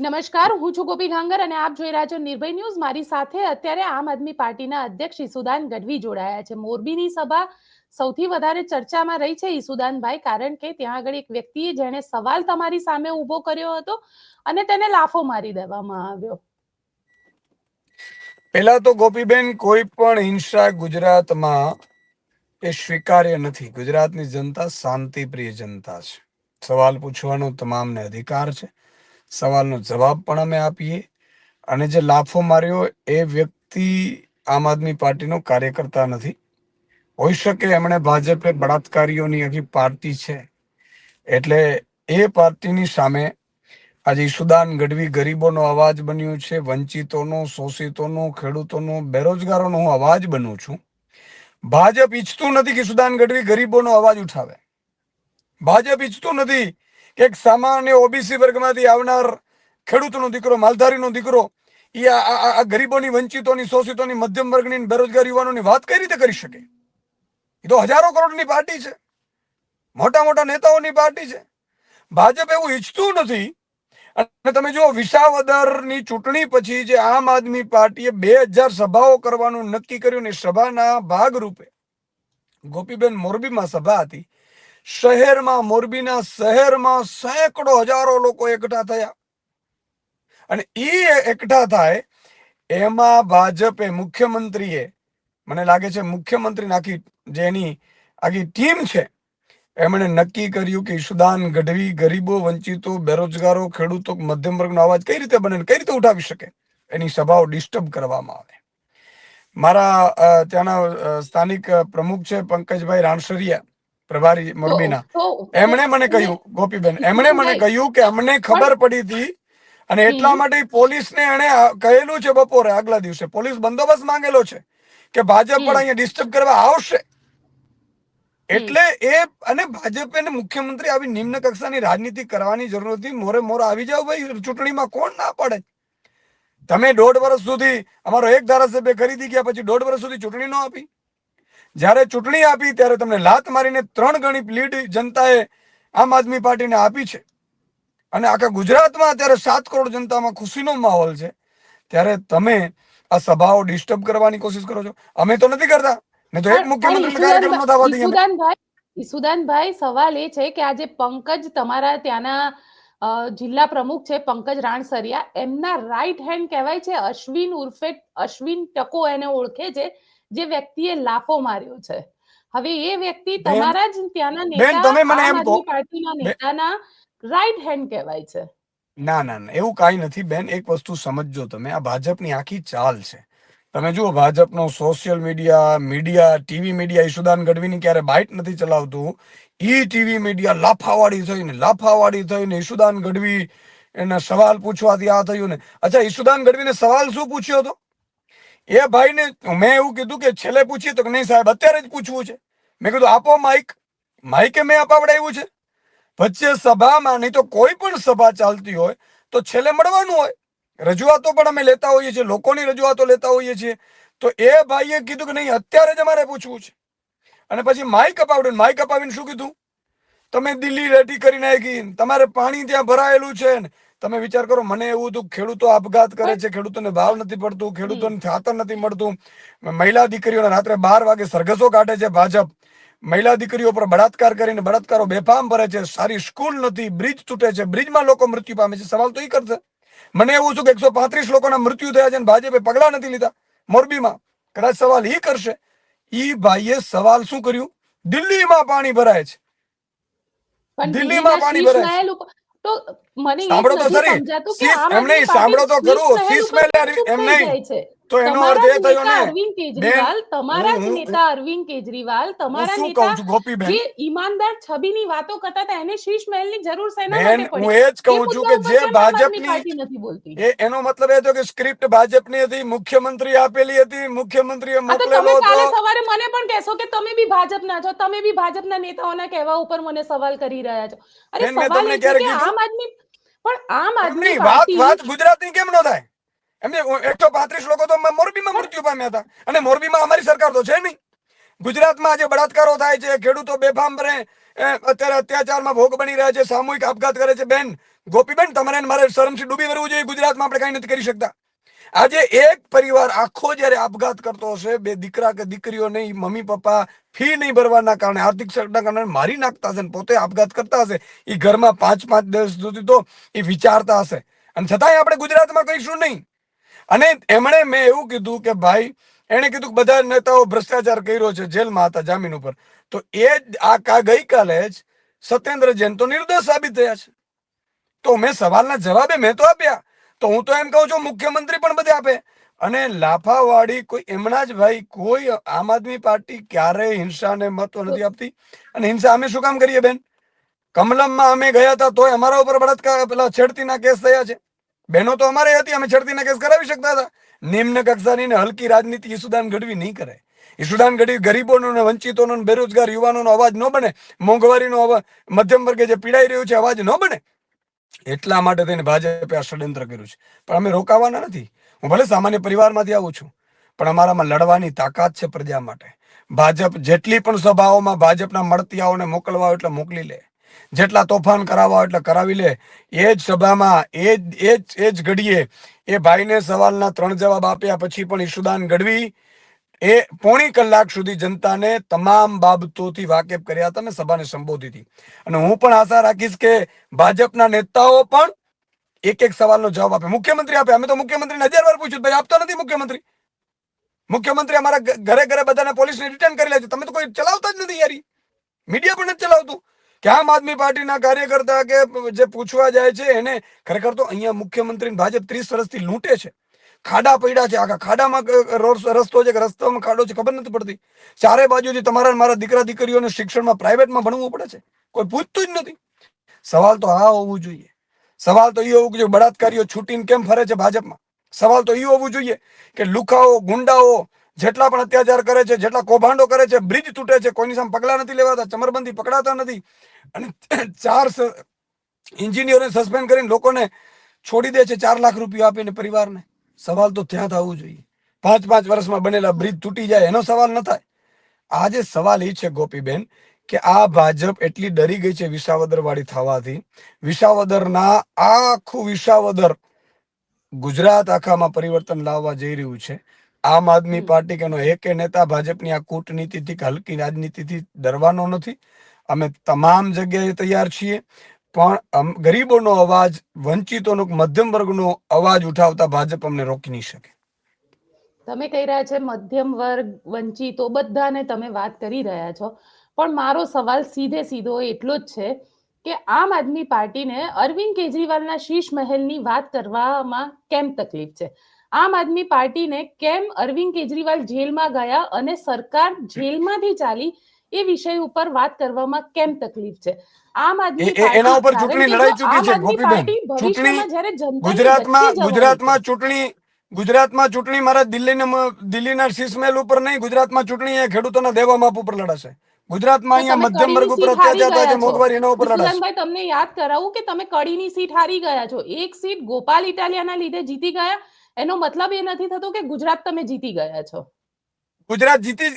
નમસ્કાર, હું છું ગોપી ગાંગર અને આપ જોઈ રહ્યા છો નિર્ભય ન્યૂઝ. મારી સાથે અત્યારે આમ આદમી પાર્ટીના અધ્યક્ષ ઈસુદાન ગઢવી જોડાયા છે. મોરબીની સભા સૌથી વધારે ચર્ચામાં રહી છે ઈસુદાનભાઈ, કારણ કે ત્યાં આગળ એક વ્યક્તિએ જેણે સવાલ તમારી સામે ઊભો કર્યો હતો અને તેને લાફો મારી દેવામાં આવ્યો. પહેલા તો ગોપીબેન, કોઈ પણ હિંસા ગુજરાતમાં એ સ્વીકાર્ય નથી. ગુજરાતની જનતા શાંતિપ્રિય જનતા છે. સવાલ પૂછવાનો તમામને અધિકાર છે. સવાલનો જવાબ પણ અમે આપીએ. અને જે લાફો માર્યો એ વ્યક્તિ આમ આદમી પાર્ટીનો કાર્યકર્તા નથી. હોઈ શકે એમણે ભાજપે બળાત્કારીઓની આખી પાર્ટી છે. એટલે એ પાર્ટીની સામે આજે ઈસુદાન ગઢવી ગરીબોનો અવાજ બન્યું છે, વંચિતોનો, શોષિતોનો, ખેડૂતોનો, બેરોજગારોનો હું અવાજ બનું છું. ભાજપ ઈચ્છતું નથી કે સુદાન ગઢવી ગરીબોનો અવાજ ઉઠાવે. ભાજપ ઈચ્છતું નથી કે એક સામાન્ય ઓબીસી વર્ગમાંથી આવનાર ખેડૂતનો દીકરો, માલધારીનો દીકરો, એ આ ગરીબોની, વંચિતોની, શોષિતોની, મધ્યમ વર્ગની બેરોજગાર યુવાનોની વાત કઈ રીતે કરી શકે? એ તો હજારો કરોડની પાર્ટી છે. મોટા મોટા નેતાઓની પાર્ટી છે. ભાજપ એવું ઈચ્છતું નથી. અને તમે જુઓ, વિસાવદરની ચૂંટણી પછી જે આમ આદમી પાર્ટીએ બે હજાર સભાઓ કરવાનું નક્કી કર્યું ને સભાના ભાગરૂપે ગોપીબેન મોરબીમાં સભા હતી શહેરમાં, મોરબીના શહેરમાં સેંકડો હજારો લોકો એકઠા થયા. અને એ એકઠા થાય, એમાં ભાજપે મુખ્યમંત્રીએ, મને લાગે છે મુખ્યમંત્રી આખી જેની આખી ટીમ છે, એમણે નક્કી કર્યું કે ઈશુદાન ગઢવી ગરીબો, વંચિતો, બેરોજગારો, ખેડૂતો, મધ્યમ વર્ગનો અવાજ કઈ રીતે બને કઈ રીતે ઉઠાવી શકે? એની સભાઓ ડિસ્ટર્બ કરવામાં આવે. મારા ત્યાંના સ્થાનિક પ્રમુખ છે પંકજભાઈ રાણસરિયા. પ્રભારી મોરબીના એમણે મને કહ્યું ગોપીબેન એમણે મને કહ્યું કે અમને ખબર પડી હતી અને એટલા માટે પોલીસને એણે એને કહેલું છે બપોરે આગલા દિવસે. પોલીસ બંદોબસ્ત માંગેલો છે કે ભાજપ પણ અહીંયા ડિસ્ટર્બ કરવા આવશે. એટલે એ અને ભાજપ અને મુખ્યમંત્રી આવી નિમ્ન કક્ષાની રાજનીતિ કરવાની જરૂર નથી મોરે મોર આવી જાવ ભાઈ ચૂંટણીમાં કોણ ના પડે? તમે દોઢ વર્ષ સુધી અમારો એક ધારાસભ્ય ખરીદી ગયા પછી દોઢ વર્ષ સુધી ચૂંટણી ન આપી. જ્યારે ચૂંટણી આપી ત્યારે તમને લાત મારીને ત્રણ ગણી લીડ જનતાએ આમ આદમી પાર્ટીને આપી છે. અને આખા ગુજરાતમાં અત્યારે સાત કરોડ જનતામાં ખુશીનો માહોલ છે. ત્યારે તમે આ સભાઓ ડિસ્ટર્બ કરવાની કોશિશ કરો છો. અમે તો નથી કરતા. ને તો એક મુખ્યમંત્રી કાર્યક્રમ ન થવા દઈએ ઈસુદાનભાઈ ઈસુદાનભાઈ સવાલ એ છે કે આજે પંકજ તમારા ત્યાંના જિલ્લા પ્રમુખ છે પંકજ રાણસરિયા. એમના રાઈટ હેન્ડ કહેવાય છે અશ્વિન ઉર્ફે અશ્વિન ટકો એને ઓળખે છે. જે વ્યક્તિએ લાફો માર્યો છે. હવે એ વ્યક્તિ તમારા જ ત્યાંના નેતા તમે મને એમ કહો. પાર્ટીના નેતાના રાઈટ હેન્ડ કહેવાય છે. ના ના ના એવું કાંઈ નથી. બેન એક વસ્તુ સમજજો તમે. આ ભાજપની આખી ચાલ છે. તમે જુઓ ભાજપનો social media media TV media Isudan ગઢવીની ક્યારે બાઇટ નથી ચલાવતું. ઈ ટીવી મીડિયા લાફાવાળી થઈને લાફાવાળી થઈને ઈશુદાન ગઢવી એના સવાલ પૂછવાથી આ થયું ને. અચ્છા ઈશુદાન ગઢવીને સવાલ શું પૂછ્યો હતો? એ ભાઈને મેં એવું કીધું કે છેલ્લે પૂછીએ તો કે નહીં સાહેબ, અત્યારે જ પૂછવું છે. મેં કીધું, આપો માઇક માઇકે મેં અપાવડાવ્યું છે. વચ્ચે સભામાં નહીં તો કોઈ પણ સભા ચાલતી હોય તો છેલ્લે મળવાનું હોય. રજૂઆતો પણ અમે લેતા હોઈએ છીએ, લોકોની રજૂઆતો લેતા હોઈએ છીએ. તો એ ભાઈએ કીધું કે નહીં, અત્યારે જ અમારે પૂછવું છે. અને પછી માઇક અપાવડ્યું માઇક અપાવીને શું કીધું? તમે દિલ્હી રેડી કરી નાખી, તમારે પાણી ત્યાં ભરાયેલું છે ને તમે વિચાર કરો મને એવું હતું ખેડૂતો આપઘાત કરે છે ખેડૂતોને ભાવ નથી પડતું ખેડૂતોને ખાતર નથી મળતું. મહિલા દીકરીઓને રાત્રે બાર વાગે સરઘસો કાઢે છે ભાજપ. મહિલા દીકરીઓ પર બળાત્કાર કરીને બળાત્કારો બેફામ ભરે છે સારી સ્કૂલ નથી બ્રિજ તૂટે છે બ્રિજમાં લોકો મૃત્યુ પામે છે. સવાલ તો એ કરશે. મને એવું છું કે એકસો પાંત્રીસ લોકોના મૃત્યુ થયા છે અને ભાજપે પગલા નથી લીધા મોરબીમાં. કદાચ સવાલ એ કરશે. ઈ ભાઈએ સવાલ શું કર્યું? દિલ્હીમાં પાણી ભરાય છે. દિલ્હીમાં પાણી ભરાય છે. તો મને સાંભળો તો નથી ખરી. સમજાતું કે શીશ- આમ એમ આદમી નહીં, સાંભળો તો ખરું. શીશ એમ નહીં. તો એનો અર્થ એ થયો નેતા ને અરવિંદ કેજરીવાલ તમારા જ હું- હું- નેતા અરવિંદ કેજરીવાલ તમારા નેતા જે ઈમાનદાર છબીની વાતો કરતા હતા એને શીશ મહેલની જરૂર સેના માટે હું એ જ કહું છું કે જે કેમ આમ આદમી ભાજપની પાર્ટી નથી બોલતી. એ એનો મતલબ એ હતો કે સ્ક્રિપ્ટ ભાજપની હતી મુખ્યમંત્રી આપેલી હતી મુખ્યમંત્રીએ મોકલેલો કાલે સવારે મને પણ કહેશો કે તમે બી ભાજપના છો તમે બી ભાજપના નેતાઓના કહેવા ઉપર મને સવાલ કરી રહ્યા છો. અરે સવાલ તમને એ છે કે આમ આદમી પણ આમ આદમી વાત વાત ગુજરાતની કેમ ન થાય? એમને એકસો પાંત્રીસ લોકો તો મોરબીમાં મૃત્યુ પામ્યા હતા. અને મોરબીમાં અમારી સરકાર તો છે નહીં. ગુજરાતમાં આજે બળાત્કારો થાય છે, ખેડૂતો બેફામ બને અત્યારે અત્યાચારમાં ભોગ બની રહ્યા છે, સામૂહિક આપઘાત કરે છે. બેન, ગોપીબેન, તમારે મારે શરમથી ડૂબી વરવું જોઈએ. ગુજરાતમાં આપણે કાંઈ નથી કરી શકતા. આજે એક પરિવાર આખો જ્યારે આપઘાત કરતો હશે, બે દીકરા કે દીકરીઓ નહીં, મમ્મી, પપ્પા ફી નહીં ભરવાના કારણે, આર્થિક સંકટના કારણે મારી નાખતા હશે પોતે આપઘાત કરતા હશે એ ઘરમાં પાંચ પાંચ દિવસ સુધી તો એ વિચારતા હશે. અને છતાંય આપણે ગુજરાતમાં કહીશું નહીં. અને એમણે મેં એવું કીધું કે ભાઈ, એણે કીધું કે બધા નેતાઓ ભ્રષ્ટાચાર કર્યો છે, જેલમાં હતા, જામીન ઉપર. તો એ આ કા ગઈકાલે જ સત્યેન્દ્ર જૈન તો નિર્દોષ સાબિત થયા છે. તો મેં સવાલના જવાબે મેં તો આપ્યા. તો હું તો એમ કહું છું, મુખ્યમંત્રી પણ બધે આપે. અને લાફાવાળી કોઈ એમના જ ભાઈ, કોઈ આમ આદમી પાર્ટી ક્યારેય હિંસાને મહત્વ નથી આપતી. અને હિંસા અમે શું કામ કરીએ બેન? કમલમમાં અમે ગયા હતા, તોય અમારા ઉપર બળાત્કાર પેલા છેડતીના કેસ થયા છે. બહેનો તો અમારે હતી, અમે છડતીના કેસ કરાવી શકતા હતા. નિમ્ન કક્ષાની ને હલકી રાજનીતિ ઈસુદાન ગઢવી નહીં કરે ઈસુદાન ગઢવી ગરીબોનો ને વંચિતોનો બેરોજગાર યુવાનોનો અવાજ ન બને. મોંઘવારીનો અવાજ મધ્યમ વર્ગે જે પીડાઈ રહ્યું છે, અવાજ ન બને. એટલા માટે થઈને ભાજપે આ ષડયંત્ર કર્યું છે. પણ અમે રોકાવાના નથી. હું ભલે સામાન્ય પરિવારમાંથી આવું છું, પણ અમારામાં લડવાની તાકાત છે પ્રજા માટે. ભાજપ જેટલી પણ સભાઓમાં ભાજપના મળતિયાઓને મોકલવા એટલે મોકલી લે. જેટલા તોફાન કરાવવા એટલે કરાવી લે. એ જ સભામાં, એ જ એ જ એ જ ઘડીએ એ ભાઈને સવાલના ત્રણ જવાબ આપ્યા પછી પણ ઈશુદાન ગઢવી એ પોણી કલાક સુધી જનતાને તમામ બાબતોથી વાકેફ કર્યા હતા અને સભાને સંબોધી હતી. અને હું પણ આશા રાખીશ કે ભાજપના નેતાઓ પણ એક એક સવાલનો જવાબ આપે. મુખ્યમંત્રી આપે. અમે તો મુખ્યમંત્રીને હજાર વાર પૂછ્યું ભાઈ, આપતો નથી મુખ્યમંત્રી. મુખ્યમંત્રી અમારા ઘરે ઘરે બધાને પોલીસને રિટર્ન કરી લે છે તમે તો કોઈ ચલાવતા જ નથી યારી. મીડિયા પણ નથી ચલાવતું. કે આમ આદમી પાર્ટીના કાર્યકર્તા કે જે પૂછવા જાય છે એને ખરેખર તો અહીંયા મુખ્યમંત્રી ભાજપ ત્રીસ વર્ષથી લૂંટે છે. ખાડા પડ્યા છે. આખા ખાડામાં રસ્તો છે કે રસ્તામાં ખાડો છે ખબર નથી પડતી. ચારે બાજુથી તમારા મારા દીકરા દીકરીઓને શિક્ષણમાં, પ્રાઇવેટમાં ભણવું પડે છે? કોઈ પૂછતું જ નથી. સવાલ તો આ હોવું જોઈએ. સવાલ તો એ હોવું જોઈએ બળાત્કારીઓ છૂટીને કેમ ફરે છે ભાજપમાં? સવાલ તો એ હોવું જોઈએ કે લુખાઓ, ગુંડાઓ જેટલા પણ અત્યાચાર કરે છે, જેટલા કૌભાંડો કરે છે, બ્રિજ તૂટે છે, કોઈની સામે પગલા નથી લેવાતા, ચમરબંધી પકડાતા નથી. અને ચાર એન્જિનિયરોને સસ્પેન્ડ કરીને લોકોને છોડી દે છે ચાર લાખ રૂપિયા આપીને પરિવારને. સવાલ તો ત્યાં થવું જોઈએ. પાંચ પાંચ વર્ષમાં બનેલા બ્રિજ તૂટી જાય એનો સવાલ ન થાય. આજે સવાલ એ છે ગોપીબેન કે આ ભાજપ એટલી ડરી ગઈ છે વિસાવદર વાળી થવાથી. વિસાવદરના આખું વિસાવદર ગુજરાત આખામાં પરિવર્તન લાવવા જઈ રહ્યું છે. આમ આદમી પાર્ટી કે એનો એક નેતા ભાજપની આ કૂટનીતિથી કે હલકી રાજનીતિથી ડરવાનો નથી. અમે તમામ જગ્યાએ તૈયાર છીએ. પણ ગરીબોનો અવાજ, વંચિતોનો, મધ્યમ વર્ગનો અવાજ ઉઠાવતા ભાજપ અમને રોકી નહીં શકે. તમે કહી રહ્યા છે મધ્યમ વર્ગ, વંચિતો બધાને તમે વાત કરી રહ્યા છો. પણ મારો સવાલ સીધે સીધો એટલો જ છે કે આમ આદમી પાર્ટીને અરવિંદ કેજરીવાલના શીશ મહેલની વાત કરવામાં કેમ તકલીફ છે? આમ આદમી પાર્ટીને કેમ અરવિંદ કેજરીવાલ જેલમાં ગયા અને સરકાર જેલમાંથી ચાલી એ વિષય ઉપર વાત કરવામાં કેમ તકલીફ છે? આમ આદમી એના ઉપર ચૂંટણી લડાઈ ચૂકી છે, ગોપીબેન. ગુજરાતમાં ગુજરાતમાં ચૂંટણી ગુજરાતમાં ચૂંટણી મારા દિલ્હીના દિલ્હીના શીશમહેલ ઉપર નહીં ગુજરાતમાં ચૂંટણી એ ખેડૂતોના દેવા માપ ઉપર લડાશે. ગુજરાતમાં અહીંયા મધ્યમ વર્ગ ઉપર અત્યાચાર થાય છે મોંઘવારી એના ઉપર લડાશે. તમને યાદ કરાવું કે તમે કડીની સીટ હારી ગયા છો. એક સીટ ગોપાલ ઇટાલિયાના લીધે જીતી ગયા. એનો મતલબ એ નથી થતો કે ગુજરાત તમે જીતી ગયા છો. ગુજરાત જીતી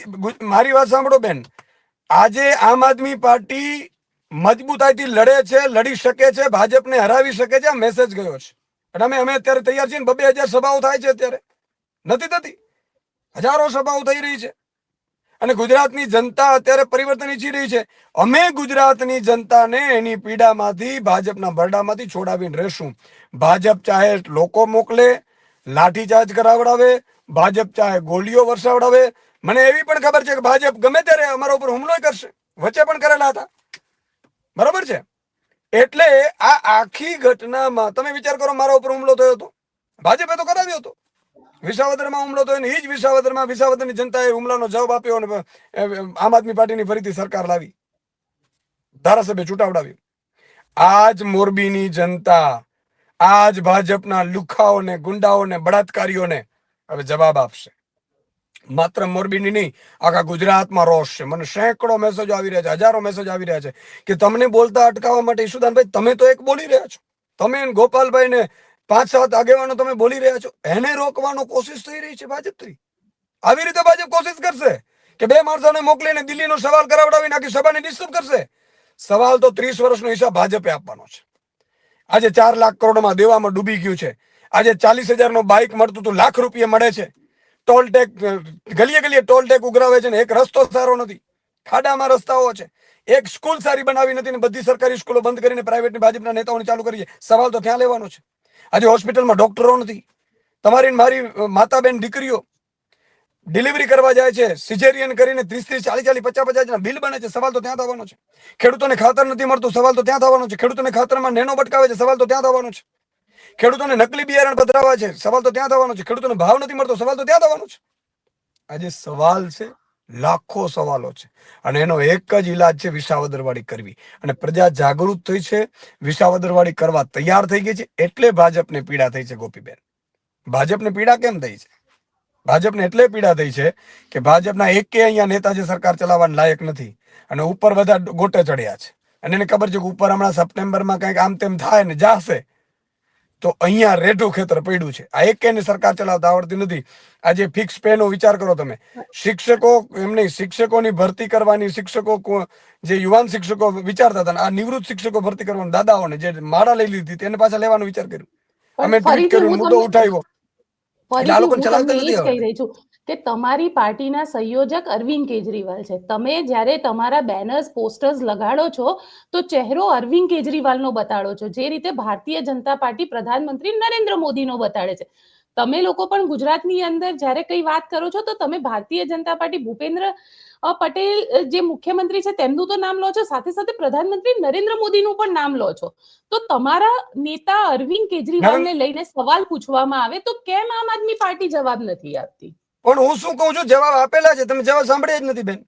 મારી વાત સાંભળો બેન. આજે આમ આદમી પાર્ટી મજબૂતાઈથી લડે છે, લડી શકે છે, ભાજપને હરાવી શકે છે મેસેજ ગયો છે. અને અમે અમે અત્યારે તૈયાર છીએ બબે હજાર સભાઓ થાય છે અત્યારે. નથી થતી. હજારો સભાઓ થઈ રહી છે. અને ગુજરાતની જનતા અત્યારે પરિવર્તન ઈચ્છી રહી છે. અમે ગુજરાતની જનતાને એની પીડામાંથી, ભાજપના ભરડામાંથી છોડાવીને રહેશું. ભાજપ ચાહે લોકો મોકલે, લાઠીચાર્જ કરાવડાવે, ભાજપ ચાહે ગોળીઓ વરસાવડાવે મને એવી પણ ખબર છે કે ભાજપ ગમે ત્યારે અમારા ઉપર હુમલો કરશે. વચ્ચે પણ કરેલા હતા. બરોબર છે? એટલે આ આખી ઘટનામાં તમે વિચાર કરો મારા ઉપર હુમલો થયો હતો. ભાજપે તો કરાવ્યો હતો. વિસાવદરમાં હુમલો થયો ને એ જ વિસાવદરમાં વિસાવદરની જનતાએ હુમલાનો જવાબ આપ્યો અને આમ આદમી પાર્ટીની ફરીથી સરકાર લાવી. ધારાસભ્ય ચૂંટાવડાવ્યું. આજ મોરબીની જનતા, આજ ભાજપના લુખાઓને, ગુંડાઓને, બળાત્કારીઓને હવે જવાબ આપશે. માત્ર મોરબીની નહીં, આખા ગુજરાતમાં રોષ છે. મને સેંકડો મેસેજો આવી રહ્યા છે, હજારો મેસેજ આવી રહ્યા છે કે તમને બોલતા અટકાવવા માટે ઈશુદાનભાઈ, તમે તો એક બોલી રહ્યા છો. તમે ગોપાલભાઈને પાંચ સાત આગેવાનો તમે બોલી રહ્યા છો. એને રોકવાનો કોશિશ થઈ રહી છે ભાજપથી. આવી રીતે ભાજપ કોશિશ કરશે કે બે માણસોને મોકલીને દિલ્હીનો સવાલ કરાવડાવીને આખી સભાને ડિસ્ટર્બ કરશે? સવાલ તો ત્રીસ વર્ષનો હિસાબ ભાજપે આપવાનો છે. આજે ચાર લાખ કરોડમાં દેવામાં ડૂબી ગયું છે. આજે ચાલીસ હજારનો બાઇક મળતું હતું લાખ રૂપિયા મળે છે. ટોલ ટેક, ગલીએ ગલીએ ટોલ ટેક ઉઘરાવે છે ને એક રસ્તો સારો નથી. ખાડામાં રસ્તાઓ છે. એક સ્કૂલ સારી બનાવી નથી ને બધી સરકારી સ્કૂલો બંધ કરીને પ્રાઇવેટની ભાજપના નેતાઓને ચાલુ કરી છે સવાલ તો ક્યાં લેવાનો છે. આજે હોસ્પિટલમાં ડોક્ટરો નથી. તમારી મારી માતા બેન દીકરીઓ ડિલિવરી કરવા જાય છે. સિઝેરિયન કરીને ત્રીસ ત્રીસ ચાલીસ ચાલીસ પચાસ પચાસ બિલ બને છે. સવાલ તો ત્યાં થવાનો છે. ખેડૂતોને ખાતર નથી મળતું. સવાલ તો ત્યાં થવાનો છે. ખેડૂતોને ખાતરમાં નેનો બટકાવે છે. સવાલ તો ત્યાં થવાનો છે. ખેડૂતોને નકલી બિયારણ પધરાવા છે. સવાલ તો ત્યાં થવાનો છે. ખેડૂતોને ભાવ નથી મળતો. સવાલ તો ત્યાં થવાનો છે. આજે સવાલ છે, લાખો સવાલો છે. અને એનો એક જ ઈલાજ છે વિસાવદરવાળી કરવી. અને પ્રજા જાગૃત થઈ છે. વિસાવદરવાળી કરવા તૈયાર થઈ ગઈ છે. એટલે ભાજપને પીડા થઈ છે, ગોપીબેન. ભાજપને પીડા કેમ થઈ છે? ભાજપને એટલે પીડા થઈ છે કે ભાજપના એકે અહીંયા નેતા જે સરકાર ચલાવવાના લાયક નથી. અને ઉપર બધા ગોટે ચડ્યા છે. અને એને ખબર છે કે ઉપર હમણાં સપ્ટેમ્બરમાં કંઈક આમ તેમ થાય ને જાશે. તો અહીંયા રેઢું ખેતર પડ્યું છે. આ એકેને સરકાર ચલાવતા આવડતી નથી. આજે ફિક્સ પે નો વિચાર કરો તમે. શિક્ષકો એમને શિક્ષકોની ભરતી કરવાની શિક્ષકો જે યુવાન શિક્ષકો વિચારતા હતા આ નિવૃત્ત શિક્ષકો ભરતી કરવાનું દાદાઓને જે માળા લઈ લીધી તેને પાછા લેવાનો વિચાર કર્યો. અમે ટ્વીટ કર્યું મુદ્દો ઉઠાવ્યો. એટલે આ ચલાવતા નથી કે તમારી પાર્ટીના સંયોજક અરવિંદ કેજરીવાલ છે. તમે જ્યારે તમારા બેનર્સ પોસ્ટર્સ લગાડો છો તો ચહેરો અરવિંદ કેજરીવાલનો બતાડો છો. જે રીતે ભારતીય જનતા પાર્ટી પ્રધાનમંત્રી નરેન્દ્ર મોદીનો બતાડે છે. તમે લોકો પણ ગુજરાતની અંદર જ્યારે કઈ વાત કરો છો તો તમે ભારતીય જનતા પાર્ટી ભૂપેન્દ્ર પટેલ જે મુખ્યમંત્રી છે તેમનું તો નામ લો છો. સાથે સાથે પ્રધાનમંત્રી નરેન્દ્ર મોદીનું પણ નામ લો છો. તો તમારા નેતા અરવિંદ કેજરીવાલને લઈને સવાલ પૂછવામાં આવે તો કેમ આમ આદમી પાર્ટી જવાબ નથી આપતી? પણ હું શું કહું છું? જવાબ આપેલા છે. તમે જવાબ સાંભળ્યા જ નથી બેન.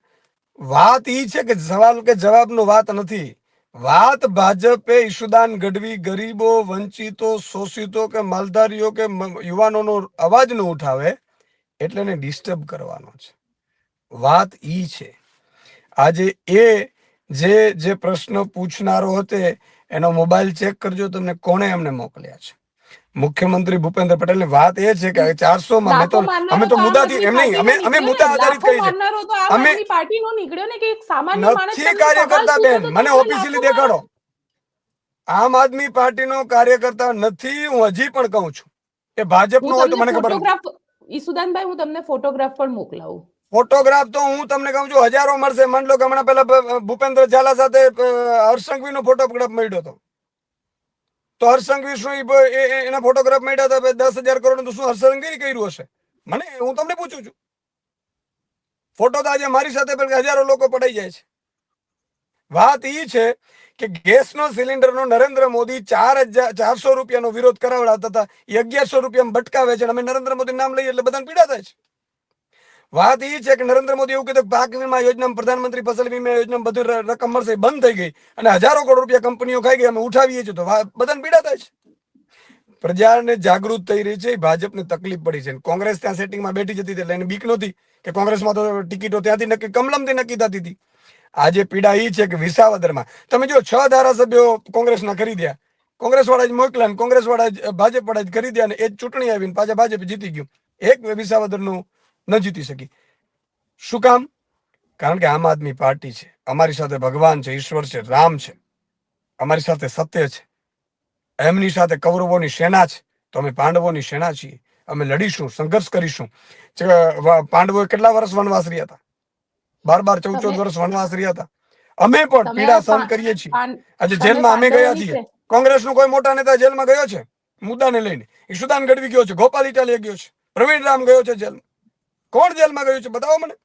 વાત ઈ છે કે સવાલ કે જવાબનો વાત નથી. વાત ભાજપે ઈશુદાન ગઢવી ગરીબો, વંચિતો, શોષિતો કે માલધારીઓ કે યુવાનોનો અવાજ ન ઉઠાવે એટલે એને ડિસ્ટર્બ કરવાનો છે. વાત ઈ છે. આજે એ જે જે પ્રશ્ન પૂછનારો હતે, એનો મોબાઈલ ચેક કરજો. તમને કોણે એમને મોકલ્યા છે? મુખ્યમંત્રી ભૂપેન્દ્ર પટેલ વાત એ છે કે ચારસો માં તો અમે તો મુદ્દાથી એમ નહીં અમે અમે મુદ્દા આધારિત કહી છે અમે- પાર્ટીનો નીકળ્યો ને કે એક સામાન્ય માણસ નથી કાર્યકર્તા બેન મને ઓફિશિયલી દેખાડો. આમ આદમી પાર્ટીનો કાર્યકર્તા નથી હું હજી પણ કહું છું કે ભાજપનો હોય તો મને ખબર ઈસુદાનભાઈ હું તમને ફોટોગ્રાફ પણ મોકલાવું. ફોટોગ્રાફ તો હું તમને કહું છું હજારો મળશે. માન લો કે હમણાં પેલા ભૂપેન્દ્ર ઝાલા સાથે હર્ષંગવી નો ફોટોગ્રાફ મળ્યો હતો. તો હર્ષસંઘવી વિષ્ણુ એ- એ- એના ફોટોગ્રાફ મળ્યા હતા દસ હજાર કરોડ તો શું હર્ષસંઘવી કર્યું હશે? મને હું તમને પૂછું છું. ફોટો તો આજે મારી સાથે પણ હજારો લોકો પડાઈ જાય છે. વાત ઈ છે કે ગેસનો સિલિન્ડરનો નરેન્દ્ર મોદી ચાર હજાર ચારસો રૂપિયાનો વિરોધ કરાવડાવતા હતા. એ અગિયારસો રૂપિયામાં બટકાવે છે અને અમે નરેન્દ્ર મોદી નામ લઈએ એટલે બધાને પીડા થાય છે. વાત એ છે કે નરેન્દ્ર મોદી એવું કીધું પાક વીમા યોજના પ્રધાનમંત્રી ફસલ વીમા યોજના બધું રકમ મળશે બંધ થઈ ગઈ. અને હજારો કરોડ રૂપિયા કંપનીઓ ખાઈ ગઈ, અમે ઉઠાવીએ છીએ તો બધાને પીડા થાય છે. પ્રજાને જાગૃત થઈ રહી છે, ભાજપને તકલીફ પડી છે. કોંગ્રેસ ત્યાં સેટિંગમાં બેઠી જતી એટલે એને બીક નહોતી કે કોંગ્રેસમાં તો ટિકિટો ત્યાંથી નક્કી, કમલમથી નક્કી થતી હતી. આજે પીડા એ છે કે વિસાવદરમાં. તમે જો છ ધારાસભ્યો કોંગ્રેસના ખરીદ્યા. કોંગ્રેસ વાળા જ મોકલ્યા ને કોંગ્રેસ વાળા જ ભાજપ વાળા જ ખરીદ્યા અને એ ચૂંટણી આવીને પાછા ભાજપ જીતી ગયું. એક વિસાવદરનું ન જીતી શકી. શું કામ? કારણ કે આમ આદમી પાર્ટી છે. અમારી સાથે ભગવાન છે ઈશ્વર છે રામ છે. અમારી સાથે સત્ય છે. એમની સાથે કૌરવોની સેના છે. તો અમે પાંડવોની સેના છીએ. અમે લડીશું સંઘર્ષ કરીશું. પાંડવો કેટલા વર્ષ વનવાસ રહ્યા હતા? બાર બાર ચૌદ ચૌદ વર્ષ વનવાસ રહ્યા હતા. અમે પણ પીડા સહન કરીએ છીએ. આજે જેલમાં અમે ગયા છીએ. કોંગ્રેસ નો કોઈ મોટા નેતા જેલમાં ગયો છે? મુદ્દાને લઈને. ઈશુદાન ગઢવી ગયો છે. ગોપાલ ઇટાલિયા ગયો છે. પ્રવીણ રામ ગયો છે જેલમાં. કોણ જેલમાં ગયું છે? બતાવો મને.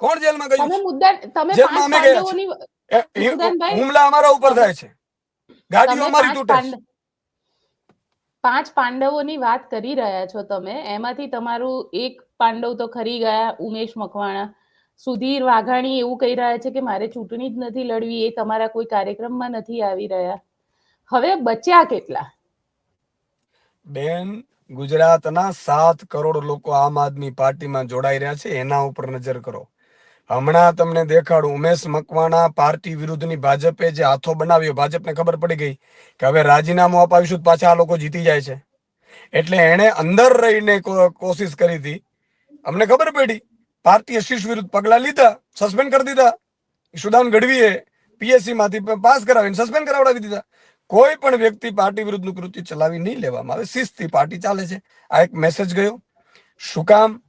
કોણ જેલમાં ગયું તમે મુદ્દા તમે જેલમાં અમે ગયા હુમલા અમારા ઉપર થાય છે. ગાડીઓ અમારી તૂટે છે. પાંચ પાંડવોની વાત કરી રહ્યા છો તમે. એમાંથી તમારું એક પાંડવ તો ખરી ગયા ઉમેશ મકવાણા. સુધીર વાઘાણી એવું કહી રહ્યા છે કે મારે ચૂંટણી જ નથી લડવી એ તમારા કોઈ કાર્યક્રમમાં નથી આવી રહ્યા. હવે બચ્યા કેટલા? બેન ગુજરાતના સાત કરોડ લોકો આમ આદમી પાર્ટીમાં જોડાઈ રહ્યા છે, એના ઉપર નજર કરો. હમણાં તમને દેખાડું, ઉમેશ મકવાણા પાર્ટી વિરુદ્ધની ભાજપે જે હાથો બનાવ્યો, ભાજપને ખબર પડી ગઈ કે હવે રાજીનામું અપાવીશું પાછા આ લોકો જીતી જાય છે. એટલે એણે અંદર રહીને કોશિશ કરી હતી. અમને ખબર પડી પાર્ટીએ શીશ વિરુદ્ધ પગલાં લીધા, સસ્પેન્ડ કરી દીધા. સુદાન ગઢવીએ પીએસસી માંથી પાસ કરાવીને સસ્પેન્ડ કરાવડાવી દીધા. કોઈ પણ વ્યક્તિ પાર્ટી વિરુદ્ધનું કૃત્ય ચલાવી નહીં લેવામાં આવે. શિસ્તથી પાર્ટી ચાલે છે. આ એક મેસેજ ગયો. શું કામ?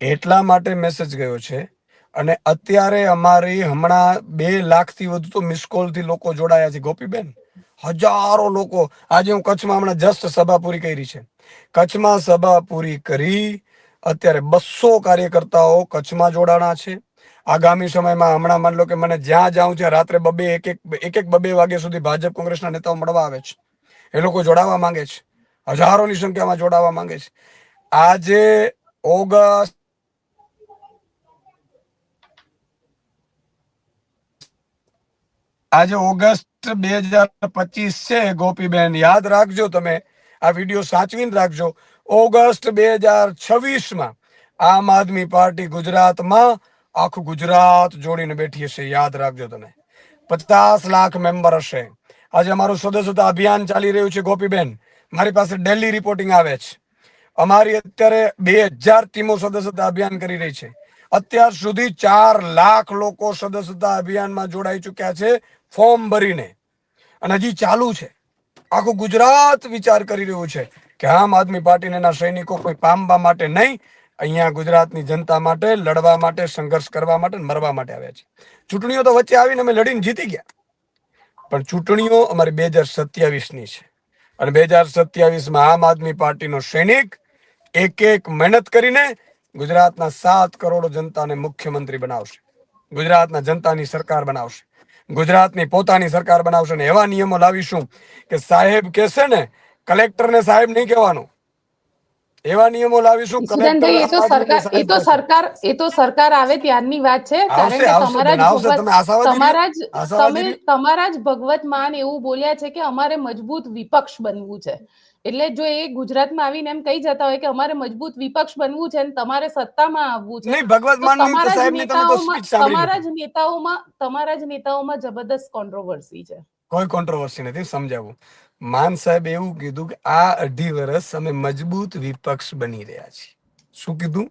એટલા માટે મેસેજ ગયો છે. અને અત્યારે અમારી હમણાં બે લાખથી વધુ તો મિસથી લોકો જોડાયા છે. ગોપીબેન, હજારો લોકો. આજે હું કચ્છમાં હમણાં જસ્ટ સભા પૂરી કરી છે. કચ્છમાં સભા પૂરી કરી. અત્યારે બસો કાર્યકર્તાઓ કચ્છમાં જોડાણા છે. આગામી સમયમાં હમણાં માન લો કે મને જ્યાં જાઉં છે, રાત્રે બબે એક એક બબે વાગ્યા સુધી ભાજપ કોંગ્રેસના નેતાઓ મળવા આવે છે. એ લોકો જોડાવા માંગે છે. હજારોની સંખ્યામાં જોડાવા માંગે છે. આજે ઓગસ્ટ આજે ઓગસ્ટ બે હજાર પચીસ છે, ગોપીબેન. યાદ રાખજો તમે, આ વીડિયો સાચવીને રાખજો. ઓગસ્ટ બે હજાર છવ્વીસમાં આમ આદમી પાર્ટી ગુજરાતમાં આખું ગુજરાત જોડીને બેઠી હશે, યાદ રાખજો તમે. પચાસ લાખ મેમ્બર હશે. આજે અમારું સદસ્યતા અભિયાન ચાલી રહ્યું છે, ગોપીબેન. મારી પાસે ડેલી રિપોર્ટિંગ આવે છે. અમારી અત્યારે બે હજાર ટીમો સદસ્યતા અભિયાન કરી રહી છે. અત્યાર સુધી ચાર લાખ લોકો સદસ્યતા અભિયાનમાં જોડાઈ ચુક્યા છે, ફોર્મ ભરીને. અને હજી ચાલુ છે. આખું ગુજરાત વિચાર કરી રહ્યું છે કે આમ આદમી પાર્ટીના એના સૈનિકો કોઈ પામવા માટે નહીં અહીંયા ગુજરાતની જનતા માટે, લડવા માટે, સંઘર્ષ કરવા માટે મરવા માટે આવ્યા છે. ચૂંટણીઓ તો વચ્ચે આવીને અમે લડીને જીતી ગયા. પણ ચૂંટણીઓ અમારી બે હજાર સત્યાવીસની છે. અને બે હજાર સત્યાવીસમાં આમ આદમી પાર્ટીનો સૈનિક એક એક મહેનત કરીને ગુજરાતના સાત કરોડ જનતાને મુખ્યમંત્રી બનાવશે. ગુજરાતના જનતાની સરકાર બનાવશે. ગુજરાતની પોતાની સરકાર બનાવશે અને એવા નિયમો લાવીશું કે સાહેબ કહેશે ને, કલેક્ટરને સાહેબ નહીં કહેવાનું. એવા નિયમો લાવીશું એ તો સરકાર એ તો સરકાર એ તો સરકાર આવે ત્યારની વાત છે કારણ કે તમારા જ તમારા જ તમે તમારા જ ભગવત માન એવું બોલ્યા છે કે અમારે મજબૂત વિપક્ષ બનવું છે. એટલે જો એ ગુજરાતમાં આવીને એમ કહી જતા હોય કે અમારે મજબૂત વિપક્ષ બનવું છે અને તમારે સત્તામાં આવવું છે તમારા જ નેતાઓમાં તમારા જ નેતાઓમાં તમારા જ નેતાઓમાં જબરદસ્ત કોન્ટ્રોવર્સી છે. કોઈ કોન્ટ્રોવર્સી નથી સમજાવું. માન સાહેબ એવું કીધું કે આ અઢી વર્ષ અમે મજબૂત વિપક્ષ બની રહ્યા છીએ. શું કીધું?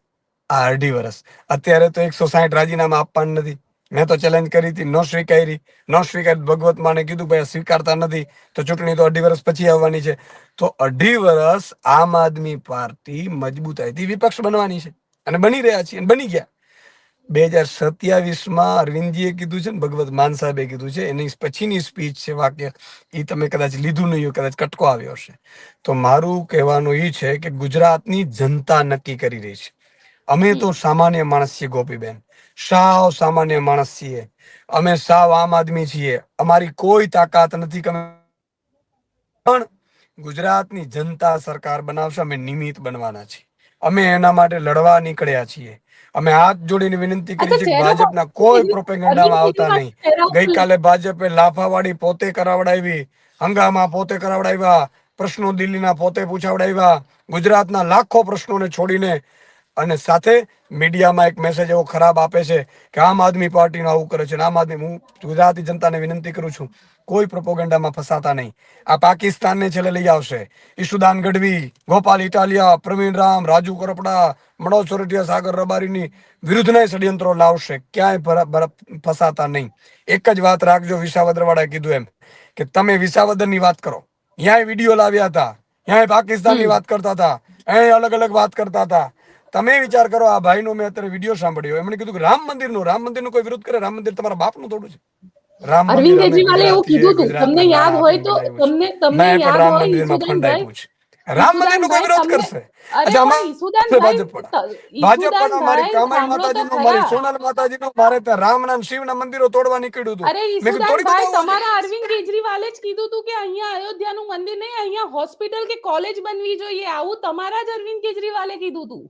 આ અઢી વર્ષ અત્યારે તો એકસો સાહીઠ રાજીનામા આપવાનું નથી. મેં તો ચેલેન્જ કરી હતી, ન સ્વીકારી ન સ્વીકારી. ભગવત માને કીધું, ભાઈ સ્વીકારતા નથી, તો ચૂંટણી તો અઢી વર્ષ પછી આવવાની છે. તો અઢી વર્ષ આમ આદમી પાર્ટી મજબૂતાઈથી વિપક્ષ બનવાની છે. અને બની રહ્યા છીએ બની ગયા. બે હજાર સત્યાવીસમાં અરવિંદજીએ કીધું છે ને ભગવત માન સાહેબે કીધું છે એની પછીની સ્પીચ છે વાક્ય એ તમે કદાચ લીધું નહીં હોય કદાચ કટકો આવ્યો હશે. તો મારું કહેવાનું એ છે કે ગુજરાતની જનતા નક્કી કરી રહી છે. અમે તો સામાન્ય માણસ છીએ ગોપીબેન. સાવ સામાન્ય માણસ છીએ. અમે સાવ આમ આદમી છીએ. અમારી કોઈ તાકાત નથી કે પણ ગુજરાતની જનતા સરકાર બનાવશે અમે નિમિત્ત બનવાના છીએ. અમે એના માટે લડવા નીકળ્યા છીએ. અમે હાથ જોડીને વિનંતી કરી છે કે ભાજપના કોઈ પ્રોપેગેન્ડામાં આવતા નહીં. ગઈકાલે ભાજપે લાફાવાડી પોતે કરાવડાવી હંગામા પોતે કરાવડાવ્યા પ્રશ્નો દિલ્હીના પોતે પૂછાવડાવ્યા ગુજરાતના લાખો પ્રશ્નોને છોડીને અને સાથે મીડિયામાં એક મેસેજ એવો ખરાબ આપે છે કે આમ આદમી પાર્ટીનું આવું કરે છે આમ આદમી હું ગુજરાતી જનતાને વિનંતી કરું છું. કોઈ પ્રોપોગેન્ડામાં ફસાતા નહીં. આ પાકિસ્તાનને છેલ્લે લઈ આવશે. ઈશુદાન ગઢવી ગોપાલ ઇટાલિયા પ્રવીણ રામ રાજુ કરપડા મનોજ સોરઠિયા સાગર રબારીની વિરુદ્ધના ષડયંત્રો લાવશે. ક્યાંય ફસાતા નહીં. એક જ વાત રાખજો વિસાવદરવાળાએ કીધું એમ કે તમે વિસાવદરની વાત કરો. ત્યાં વીડિયો લાવ્યા હતા. ત્યાં પાકિસ્તાનની વાત કરતા હતા. અહીં અલગ અલગ વાત કરતા હતા. તમે વિચાર કરો આ ભાઈનો મેં અત્યારે વીડિયો સાંભળ્યો. એમણે કીધું કે રામ મંદિરનું રામ મંદિરનું કોઈ વિરોધ કરે રામ મંદિર તમારા બાપનું થોડું છે. રામ અરવિંદ કેજરીવાલે એવું કીધું હતું તમને યાદ હોય તો તમને તમને યાદ હોય ઈસુદાનભાઈ રામ મંદિરનો કોઈ વિરોધ કરશે. ત- તો હોસ્પિટલ કે કોલેજ બનવી જોઈએ. આવું તમારા જ અરવિંદ કેજરીવાલે કીધું હતું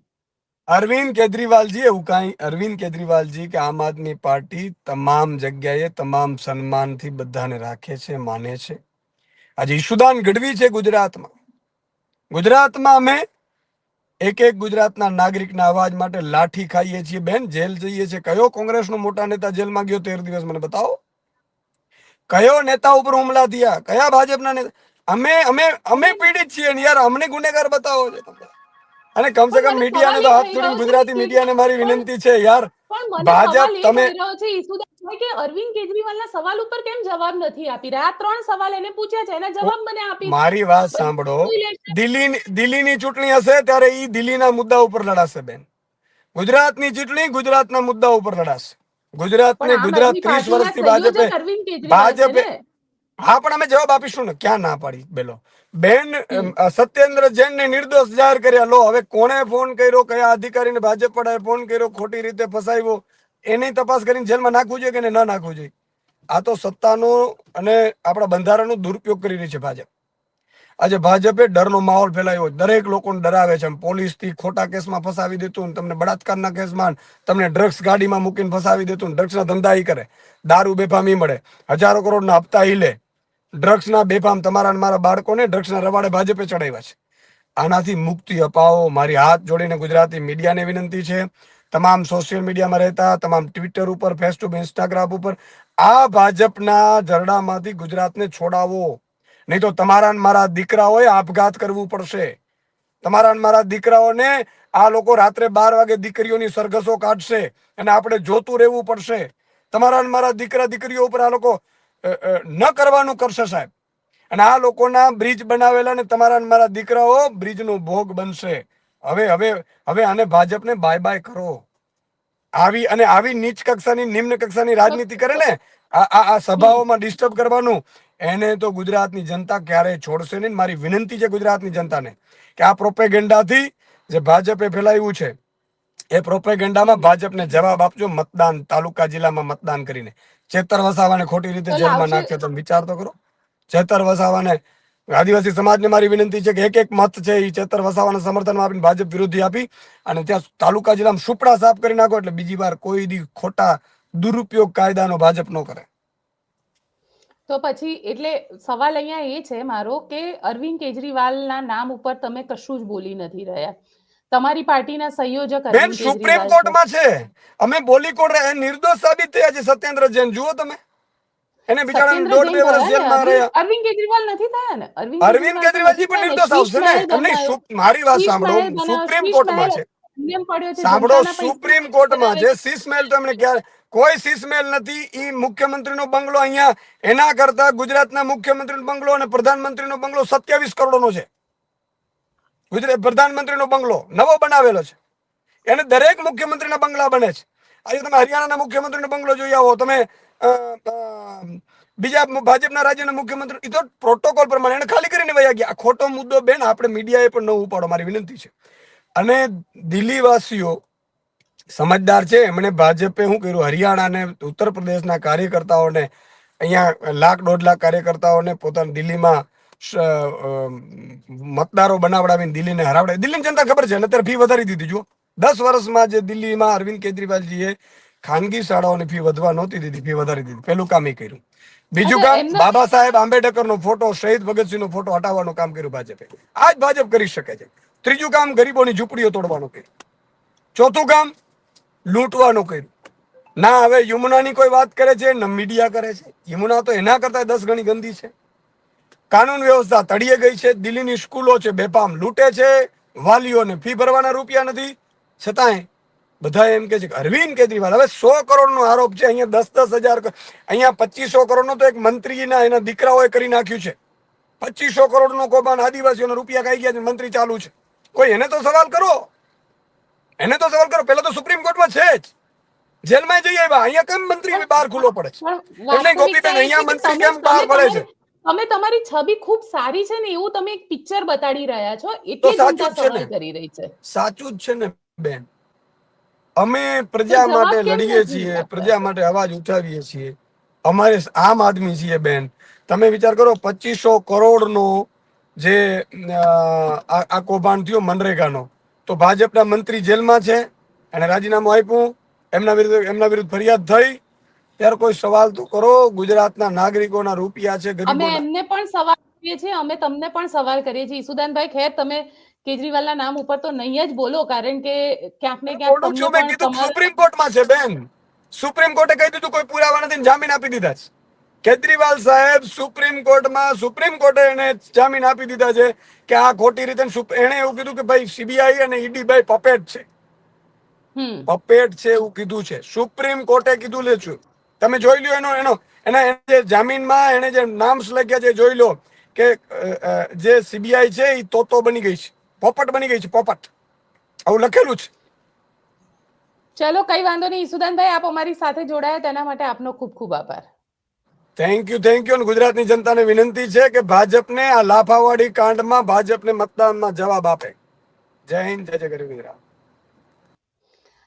અરવિંદ કેજરીવાલજી એવું કાંઈ, અરવિંદ કેજરીવાલજી કે આમ આદમી પાર્ટી તમામ જગ્યાએ તમામ સન્માનથી બધાને રાખે છે, માને છે. આજે ઈશુદાન ગઢવી છે ગુજરાતમાં. ગુજરાતમાં અમે એક એક ગુજરાતના નાગરિકના અવાજ માટે લાઠી ખાઈએ છીએ. બેન, જેલ જઈએ છીએ. કયો કોંગ્રેસનો મોટા નેતા જેલમાં ગયો તેર દિવસ? મને બતાવો. કયો નેતા ઉપર હુમલા થયા? કયા ભાજપના નેતા? અમે અમે અમે પીડિત છીએ યાર. અમને ગુનેગાર બતાવો છે તમે. અને કમસે કમ મીડિયાને તો હાથ જોડીને ગુજરાતી મીડિયાને મારી વિનંતી છે યાર. ભાજપ તમે- કે અરવિંદ કેજરીવાલના સવાલ ઉપર કેમ જવાબ નથી આપી રહ્યા? ત્રણ સવાલ એને પૂછ્યા છે એના જવાબ મને આપી મારી વાત સાંભળો. દિલ્હી દિલ્હીની ચૂંટણી હશે ત્યારે ઈ દિલ્હીના મુદ્દા ઉપર લડાશે બેન. ગુજરાતની ચૂંટણી ગુજરાતના મુદ્દા ઉપર લડાશે. ગુજરાત ને ગુજરાત આદમી ત્રીસ પાર્ટીના વર્ષથી ભાજપે ભાજપે- હા પણ અમે જવાબ આપીશું ને. ક્યાં ના પાડી બેલો. બેન સત્યેન્દ્ર જૈન ને નિર્દોષ જાહેર કર્યા. લો હવે કોણે ફોન કર્યો? કયા અધિકારીને ભાજપ પડાએ ફોન કર્યો? ખોટી રીતે ફસાવ્યો એની તપાસ કરીને જેલમાં નાખવું જોઈએ કે ન નાખવું જોઈએ? આ તો સત્તાનો અને આપણા બંધારણનો દુરુપયોગ કરી રહી છે ભાજપ. આજે ભાજપે ડરનો માહોલ ફેલાયો દરેક લોકોને ડરાવે છે. પોલીસથી ખોટા કેસમાં ફસાવી દેતું તમને બળાત્કારના કેસમાં તમને ડ્રગ્સ ગાડીમાં મૂકીને ફસાવી દેતું ડ્રગ્સના ધંધા કરે. દારૂ બેફામી મળે. હજારો કરોડના હપ્તા ઈ લે. ડ્રગ્સના બેફામ તમારા મારા બાળકોને ડ્રગ્સના રવાડે ભાજપે ચડાવ્યા છે. આનાથી મુક્તિ અપાવો. મારી હાથ જોડીને ગુજરાતી મીડિયાને વિનંતી છે. તમામ સોશિયલ મીડિયામાં રહેતા, તમામ ટ્વિટર ઉપર ફેસબુક ઇન્સ્ટાગ્રામ ઉપર, આ ભાજપના જરડામાંથી ગુજરાતને છોડાવો. નહીં તો તમારા મારા દીકરાઓએ આપઘાત કરવું પડશે. તમારા મારા દીકરાઓને આ લોકો રાત્રે બાર વાગે દીકરીઓની સરઘસો કાઢશે અને આપણે જોતું રહેવું પડશે. તમારા મારા દીકરા દીકરીઓ ઉપર આ લોકો ન કરવાનું કરશે સાહેબ. અને આ લોકોના બ્રિજ બનાવેલા ને તમારા મારા દીકરાઓ, બ્રિજનો ભોગ બનશે. હવે હવે હવે આને ભાજપને બાય બાય કરો. આવી, અને આવી નીચ કક્ષાની, નિમ્ન કક્ષાની રાજનીતિ કરે ને, આ આ સભાઓમાં ડિસ્ટર્બ કરવાનું, એને તો ગુજરાતની જનતા ક્યારેય છોડશે નહીં? મારી વિનંતી છે ગુજરાતની જનતાને કે આ પ્રોપેગેન્ડાથી જે ભાજપે ફેલાવ્યું છે એ પ્રોપેગેન્ડામાં ભાજપને જવાબ આપજો મતદાન તાલુકા જિલ્લામાં મતદાન કરીને. ચેતર વસાવાને ખોટી રીતે જેલમાં નાખ્યો તમે વિચાર તો કરો. ચેતર વસાવાને આદિવાસી સમાજને મારી વિનંતી છે કે એક એક મત છે એ ચેતર વસાવાના સમર્થનમાં આપીને ભાજપ વિરોધી આપી અને ત્યાં તાલુકા જિલ્લામાં સુપડા સાફ કરી નાખો એટલે બીજી વાર કોઈ દી ખોટા દુરુપયોગ કાયદાનો ભાજપ ન કરે. તો પછી એટલે સવાલ અહીંયા એ છે મારો કે અરવિંદ કેજરીવાલના નામ ઉપર તમે કશું જ બોલી નથી રહ્યા. તમારી પાર્ટીના સંયોજક બેન સુપ્રીમ કોર્ટમાં છે. અમે બોલી કોડ નિર્દોષ સાબિત થયા છે સત્યેન્દ્ર જૈન. જુઓ તમે. એને બિચારાને દોઢ બે વર્ષ જેલમાં રહ્યા. અરવિંદ- કેજરીવાલ નથી થયા ને? અરવિંદ અરવિંદ કેજરીવાલજી પણ નિર્દોષ આવશે ને? તમને મારી વાત સાંભળો. સુપ્રીમ કોર્ટમાં છે. સાંભળો સુપ્રીમ કોર્ટમાં જે સીસમેલ તો તમને ક્યારે કોઈ સીસમેલ નથી. ઈ મુખ્યમંત્રીનો બંગલો અહીંયા એના કરતા ગુજરાતના મુખ્યમંત્રીનો બંગલો અને પ્રધાનમંત્રીનો બંગલો સત્યાવીસ કરોડનો છે. ગુજરાત પ્રધાનમંત્રીનો બંગલો નવો બનાવેલો છે. એને દરેક મુખ્યમંત્રીના બંગલા બને છે. આજે તમે હરિયાણાના મુખ્યમંત્રીનો બંગલો જોઈ આવો, તમે બીજા ભાજપના રાજ્યના મુખ્યમંત્રી એ તો પ્રોટોકોલ પ્રમાણે એને ખાલી કરીને વયા ગયા. આ ખોટો મુદ્દો બેન આપણે મીડિયાએ પણ ન ઉપાડો, મારી વિનંતી છે. અને દિલ્હીવાસીઓ સમજદાર છે, એમણે ભાજપે શું કર્યું? હરિયાણા અને ઉત્તર પ્રદેશના કાર્યકર્તાઓને અહીંયા લાખ દોઢ લાખ કાર્યકર્તાઓને પોતાના દિલ્હીમાં મતદારો બનાવડાવીને દિલ્હીને હરાવડાવી દિલ્હીની જનતા ખબર છે અત્યારે ફી વધારી દીધી જુઓ. દસ વર્ષમાં જે દિલ્હીમાં અરવિંદ કેજરીવાલજીએ ખાનગી શાળાઓની ફી વધવા નહોતી દીધી ફી વધારી દીધી. પેલું કામ એ કર્યું. બીજું કામ બાબા સાહેબ આંબેડકરનો ફોટો શહીદ ભગતસિંહ નો ફોટો હટાવવાનું કામ કર્યું ભાજપે. આ જ ભાજપ કરી શકે છે. ત્રીજું કામ ગરીબોની ઝૂંપડીઓ તોડવાનું કર્યું. ચોથું કામ લૂંટવાનું કર્યું. ના હવે યમુનાની કોઈ વાત કરે છે ન મીડિયા કરે છે. યમુના તો એના કરતા દસ ગણી ગંદી છે. કાનૂન વ્યવસ્થા તળિયે ગઈ છે દિલ્હીની સ્કૂલો છે બેફામ લૂંટે છે વાલીઓને ફી ભરવાના રૂપિયા નથી. છતાંય બધા એમ કે છે અરવિંદ કેજરીવાલ હવે સો કરોડનો આરોપ છે અહીંયા દસ દસ હજાર અહીંયા પચીસો કરોડનો તો એક મંત્રીના એના દીકરાઓએ કરી નાખ્યું છે. પચીસો કરોડનો કોબાન આદિવાસીઓના રૂપિયા ખાઈ ગયા છે મંત્રી ચાલુ છે. કોઈ એને તો સવાલ કરો. એને તો સવાલ કરો. પેલા તો સુપ્રીમ કોર્ટમાં છે જ. જેલમાં જઈ આવ્યા. અહીંયા કેમ મંત્રી બહાર ખુલ્લો પડે છે? એટલે ગોપીબેન, અહીંયા છે મંત્રી કેમ બહાર પડે તમારી- તમે તમારી છબી ખૂબ સારી છે ને એવું તમે એક પિક્ચર બતાડી રહ્યા છો. એટલે સાચું જનતા સવાલ. કરી રહી છે. સાચું જ છે ને બેન. અમે પ્રજા માટે લડીએ છીએ પ્રજા માટે અવાજ ઉઠાવીએ છીએ. અમારે આમ આદમી છીએ બેન. તમે વિચાર કરો પચીસો કરોડનો જે આ આ કૌભાંડ થયો મનરેગાનો. તો ભાજપના મંત્રી જેલમાં છે અને રાજીનામું આપ્યું એમના વિરુદ્ધ એમના વિરુદ્ધ ફરિયાદ થઈ ત્યારે કોઈ સવાલ તો કરો ગુજરાતના નાગરિકોના રૂપિયા છે અમે એમને પણ સવાલ કરીએ છીએ અમે તમને પણ સવાલ કરીએ છીએ. ઈસુદાનભાઈ ખેર તમે કેજરીવાલના નામ ઉપર તો નહીં જ બોલો કારણ કે ક્યાંક ને ક્યાંક તમને મેં કીધું સુપ્રીમ કોર્ટમાં છે બેન. સુપ્રીમ કોર્ટે કહી દીધું કોઈ પુરાવા નથી જામીન આપી દીધા છે. કેજરીવાલ સાહેબ સુપ્રીમ કોર્ટમાં સુપ્રીમ કોર્ટે એને જામીન આપી દીધા છે કે આ ખોટી રીતે એને એણે એવું કીધું કે ભાઈ સીબીઆઈ અને ઈડી ભાઈ પપેટ છે. પપેટ છે એવું કીધું છે. સુપ્રીમ કોર્ટે કીધું લે છું. તમે જોઈ લો એનો એનો એના જે જામીનમાં એને જે નામ્સ લખ્યા છે જોઈ લો કે જે સીબીઆઈ છે એ તોતો બની ગઈ છે. પોપટ બની ગઈ છે પોપટ. આવું લખેલું છે. ચલો કઈ વાંધો નહીં. ઈસુદાનભાઈ આપ અમારી સાથે જોડાયા. તેના માટે આપનો ખૂબ ખૂબ આભાર. થેન્ક યુ થેન્ક યુ ગુજરાતની જનતાને વિનંતી છે કે ભાજપને આ લાફાવાડી કાંડમાં ભાજપને મતદાનમાં જવાબ આપે. જય હિન્દ જય જય ગરીબ ગુજરાત.